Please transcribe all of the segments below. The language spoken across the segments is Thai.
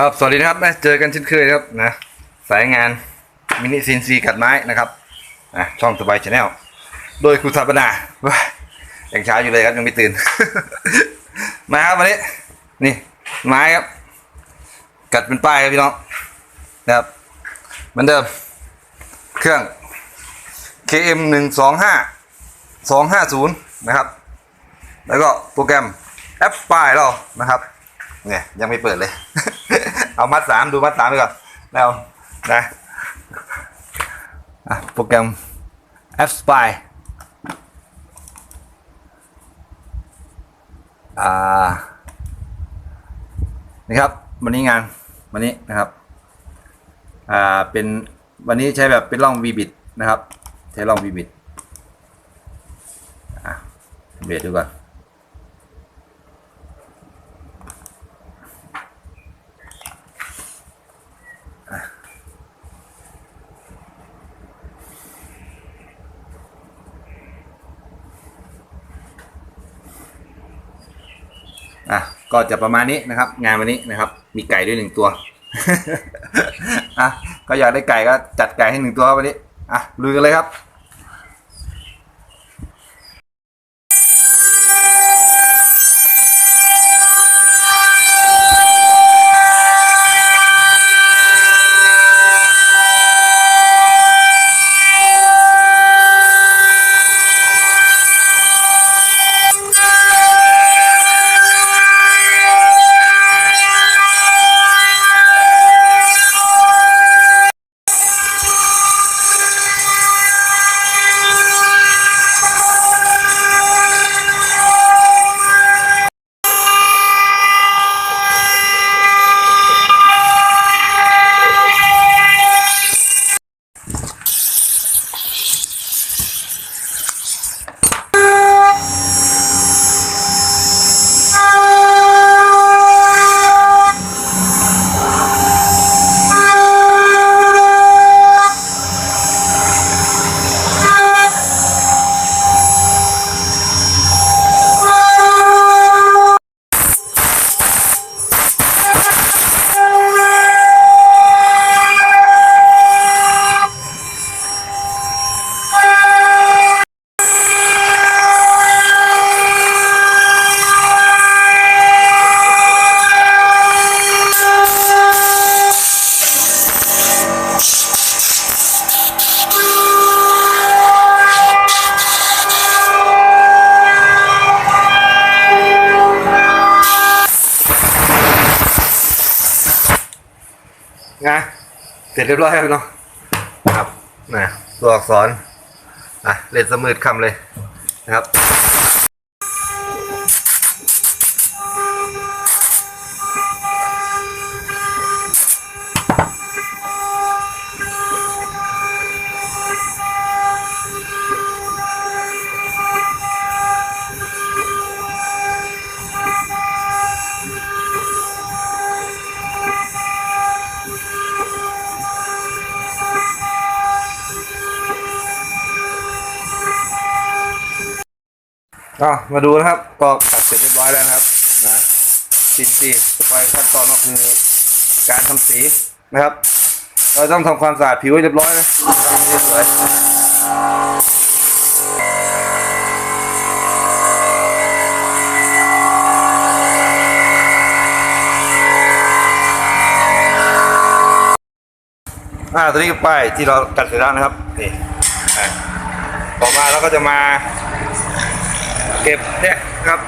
ครับ สวัสดีนะครับนะเจอกันเช่นเคยครับนะ สายงานมินิซีนซีกัดไม้นะครับอะช่องสบายชาแนลโดยครูธาปนาว้ายยังเช้าอยู่เลยครับยังไม่ตื่น มาครับวันนี้ นี่ ไม้ครับ กัดเป็นป้ายครับพี่น้องนะครับเหมือนเดิม เครื่อง KM หนึ่งสองห้าสองห้าศูนย์นะครับ แล้วก็โปรแกรมแอปป้ายเรานะครับเนี่ยยังไม่เปิดเลย เอามัดสามดูมัดสามไปก่อนแล้วนะโปรแกรม App Spy อ่านี่ครับ วันนี้งานวันนี้นะครับ อ่าเป็นวันนี้ใช้แบบเป็นร่อง v b i t นะครับ ใช้ร่อง v b i t อะเบรดดูก่อน อะ ก็จะประมาณนี้นะครับ งานวันนี้นะครับ มีไก่ด้วยหนึ่งตัวอะก็อยากได้ไก่ก็จัดไก่ให้หนึ่งตัววันนี้อะลุยกันเลยครับ เสร็จเรียบร้อยแล้วเนาะครับนะตัวอักษรอะเลนสมืดคำเลยนะครับ ก็มาดูนะครับก็ตัดเสร็จเรียบร้อยแล้วนะครับนะซีนซีต่อไปขั้นตอนก็คือการทำสีนะครับ เราต้องทำความสะอาดผิวให้เรียบร้อยนะทำให้เรียบร้อยอ่าตัวนี้ก็ป้ายที่เรากัดเสร็จแล้วนะครับนี่ต่อมาเราก็จะมา เก็บเนี่ยนะครับ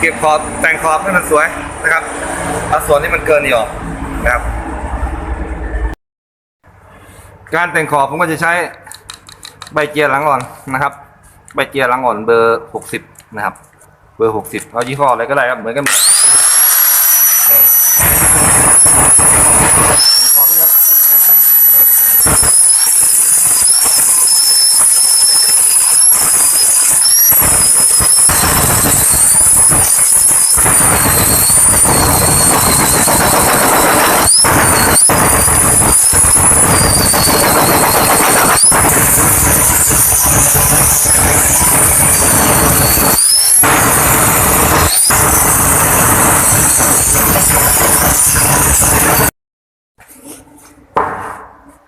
เก็บขอบแต่งขอบให้มันสวยนะครับเอาส่วนที่มันเกินนี่ออกนะครับ การแต่งขอบผมก็จะใช้ใบเกียหลังอ่อนนะครับ ใบเกียหลังอ่อนเบอร์หกสิบนะครับ เบอร์หกสิบเอายี่ห้ออะไรก็ได้ครับเหมือนกันหมดแต่งขอบนี่ครับ Thank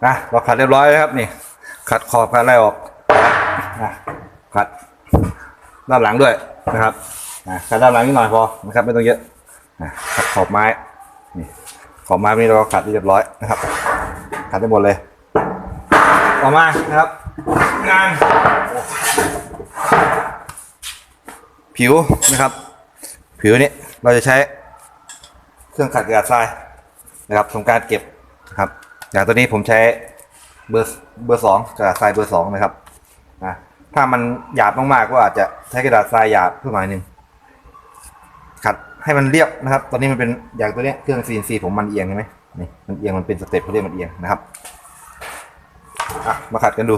นะ เราขัดเรียบร้อยแล้วครับนี่ ขัดขอบขัดอะไรออกนะขัดด้านหลังด้วยนะครับขัดด้านหลังนิดหน่อยพอนะครับไม่ต้องเยอะขัดขอบไม้นี่ขอบไม้นี่เราขัดเรียบร้อยนะครับ ขัดได้หมดเลย ต่อมานะครับ งานผิวนะครับ ผิวนี้เราจะใช้เครื่องขัดกระดาษทรายนะครับทำการเก็บนะครับอย่างตัวนี้ผมใช้ เบอร์เบอร์สองกระดาษทรายเบอร์สองนะครับนะถ้ามันหยาบมากๆก็อาจจะใช้กระดาษทรายหยาบเพื่อหมายหนึ่งขัดให้มันเรียบนะครับ ตอนนี้มันเป็นอย่างตัวเนี้ยเครื่อง CNC ผมมันเอียงใช่ไหมนี่มันเอียงมันเป็นสเต็ปเขาเรียกมันเอียงนะครับอะมาขัดกันดู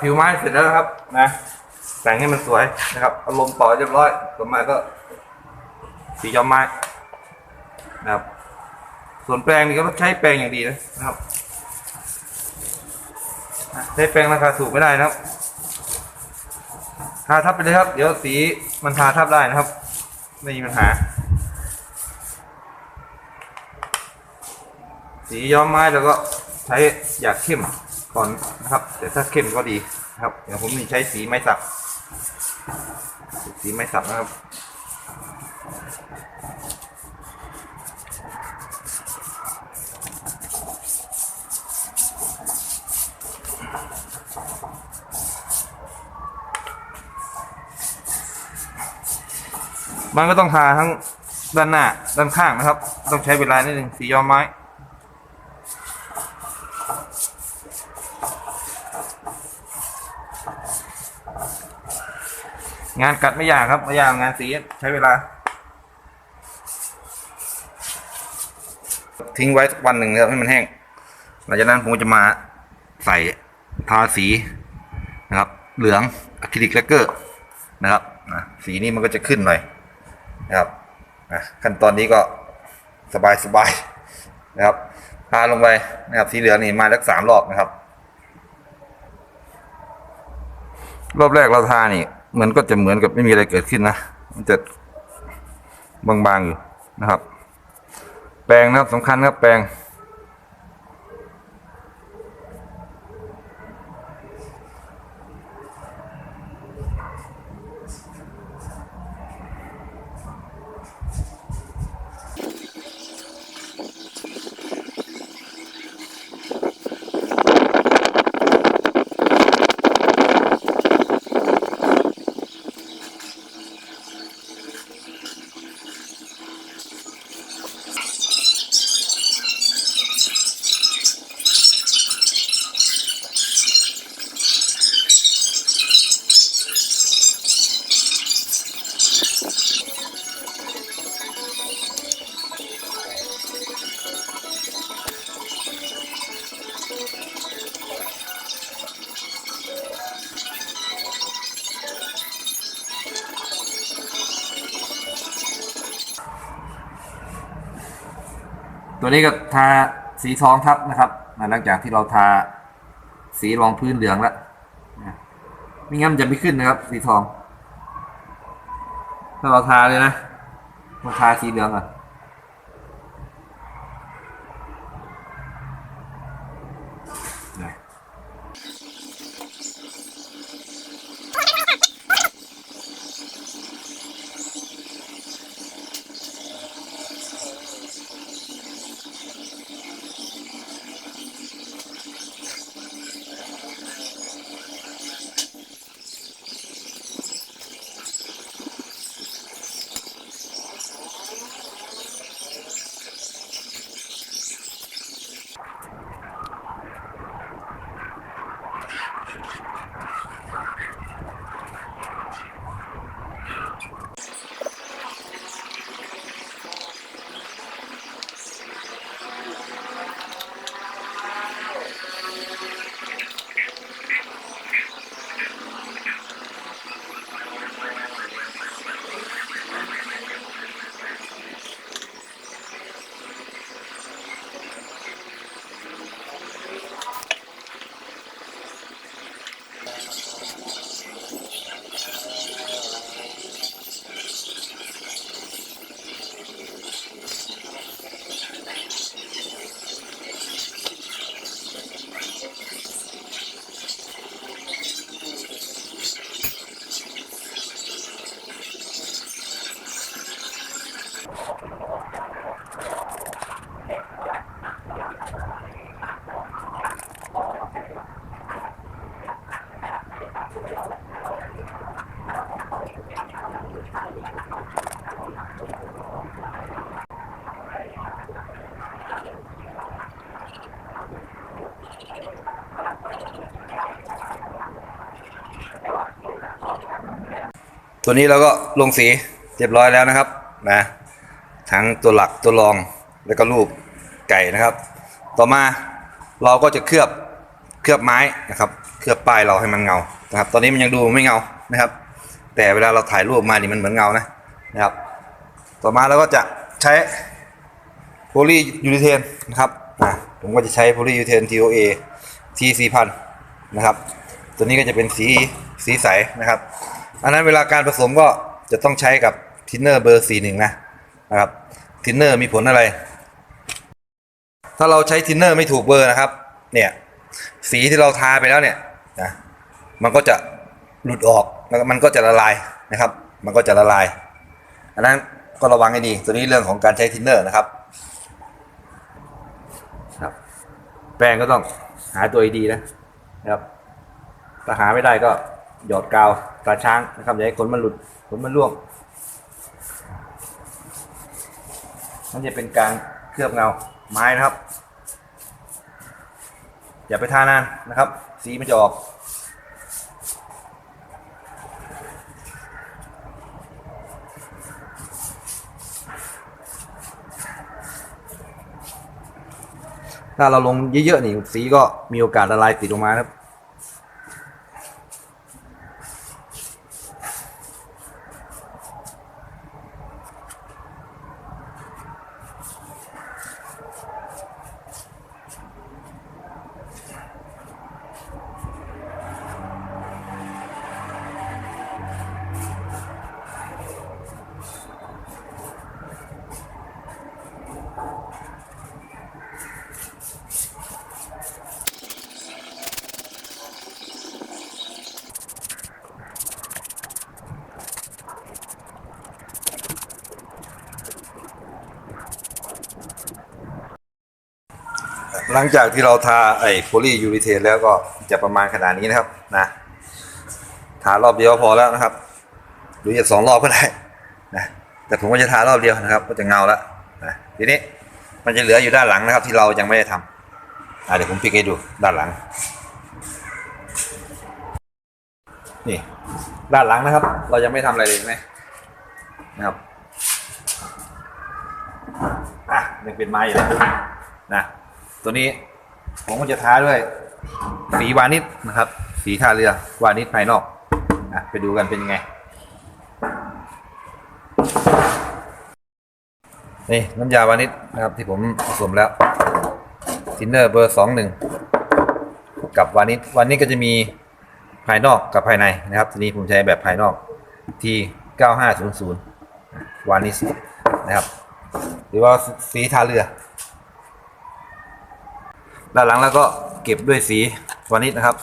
ผิวไม้เสร็จแล้วนะครับ นะแต่งให้มันสวยนะครับอาลมณ์ต่อเรียบร้อยต่อมาก็ สีย้อมไม้นะครับ ส่วนแปรงนี่ก็ต้องใช้แปรงอย่างดีนะครับใช้แปรงราคาถูกไม่ได้นะครับทาทับไปเลยครับ เดี๋ยวสีมันทาทับได้นะครับ ไม่มีปัญหา สีย้อมไม้แล้วก็ใช้หยาดเข้ม ก่อนนะครับแต่ถ้าเข้มก็ดีนะครับอย่างผมนี่ใช้สีไม้สัก สีไม้สักนะครับมันก็ต้องทาทั้งด้านหน้าด้านข้างนะครับ ต้องใช้เวลานิดนึงสีย้อมไม้ งานกัดไม่ยากครับไม่ยากงานสีใช้เวลา ทิ้งไว้สักวันหนึ่งนะครับให้มันแห้ง หลังจากนั้นผมจะมาใส่ทาสีนะครับ เหลืองอะคริลิกแลกเกอร์นะครับสีนี้มันก็จะขึ้นหน่อยนะครับขั้นตอนนี้ก็สบายสบายนะครับทาลงไปนะครับสีเหลืองนี่มาแล้วสามรอบนะครับ รอบแรกเราทานี่ มือนก็จะเหมือนกับไม่มีอะไรเกิดขึ้นนะ มันจะบางๆอยู่นะครับ แปลงนะครับสำคัญครับแปลง ตัวนี้ก็ทาสีทองทับนะครับหลังจากที่เราทาสีรองพื้นเหลืองแล้วนะไม่งั้นมันจะไม่ขึ้นนะครับ สีทอง ถ้าเราทาเลยนะเราทาสีเหลืองอะ ตัวนี้เราก็ลงสีเรียบร้อยแล้วนะครับนะทั้งตัวหลักตัวรองแล้วก็รูปไก่นะครับ ต่อมาเราก็จะเคลือบเคลือบไม้นะครับเคลือบป้ายเราให้มันเงานะครับ ตอนนี้มันยังดูไม่เงานะครับ แต่เวลาเราถ่ายรูปมานี่มันเหมือนเงานะนะครับ ต่อมาเราก็จะใช้โพลียูริเทนนะครับอะผมก็จะใช้โพลียูริเทน TOA T 4 0 0 นะครับ ตัวนี้ก็จะเป็นสีสีใสนะครับ อันนั้นเวลาการผสมก็จะต้องใช้กับทินเนอร์เบอร์41นะนะครับทินเนอร์มีผลอะไร ถ้าเราใช้ทินเนอร์ไม่ถูกเบอร์นะครับ เนี่ยสีที่เราทาไปแล้วเนี่ยนะมันก็จะหลุดออกแล้วมันก็จะละลายนะครับ มันก็จะละลาย อันนั้นก็ระวังให้ดี ตัวนี้เรื่องของการใช้ทินเนอร์นะครับครับ แป้งก็ต้องหาตัวดีนะนะครับ ถ้าหาไม่ได้ก็ หยอดกาวตาช้างนะครับอย่าให้ขนมันหลุดขนมันร่วงมันจะเป็นการเคลือบเงาไม้นะครับ อย่าไปทานานนะครับ สีมันจะออกถ้าเราลงเยอะๆนี่สีก็มีโอกาสละลายติดลงมาครับ หลังจากที่เราทาไอ้โพลียูริเทนแล้วก็จะประมาณขนาดนี้นะครับนะทารอบเดียวพอแล้วนะครับ หรือจะสองรอบก็ได้นะแต่ผมก็จะทารอบเดียวนะครับ ก็จะเงาแล้วนะทีนี้มันจะเหลืออยู่ด้านหลังนะครับ ที่เรายังไม่ได้ทำเดี๋ยวผมพลิกให้ดูด้านหลัง นี่ด้านหลังนะครับ เรายังไม่ทำอะไรเลยไหมนะครับอะยังเป็นไม้อยู่นะ ตัวนี้ผมก็จะทาด้วย สีวานิชนะครับ สีทาเรือวานิชภายนอกอะไปดูกันเป็นยังไงนี่น้ำยาวานิชนะครับที่ผมผสมแล้วทินเนอร์เบอร์สองหนึ่งกับวานิชวานิชก็จะมีภายนอกกับภายในนะครับ ทีนี้ผมใช้แบบภายนอกที่ 9500 วานิชนะครับ หรือว่าสีทาเรือ ด้านหลังแล้วก็เก็บด้วยสีวานิชนะครับ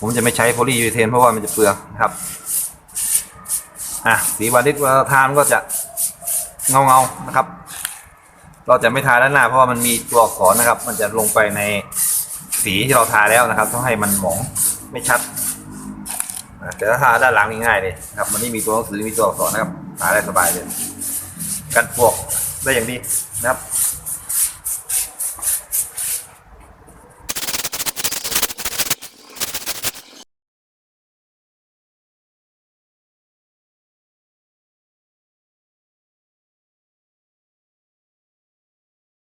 ผมจะไม่ใช้โพลียูริเทนเพราะว่ามันจะเปลืองนะครับอะสีวานิชเวลาทานก็จะเงาเงาๆนะครับ เราจะไม่ทาด้านหน้าเพราะว่ามันมีตัวอักษรนะครับ มันจะลงไปในสีที่เราทาแล้วนะครับต้องให้มันหมองไม่ชัดแต่ถ้าทาด้านหลังนี่ง่ายเลยนะครับ มันไม่มีตัวหนังสือมีตัวอักษรนะครับทาได้สบายเลยกันปวกได้อย่างดีนะครับ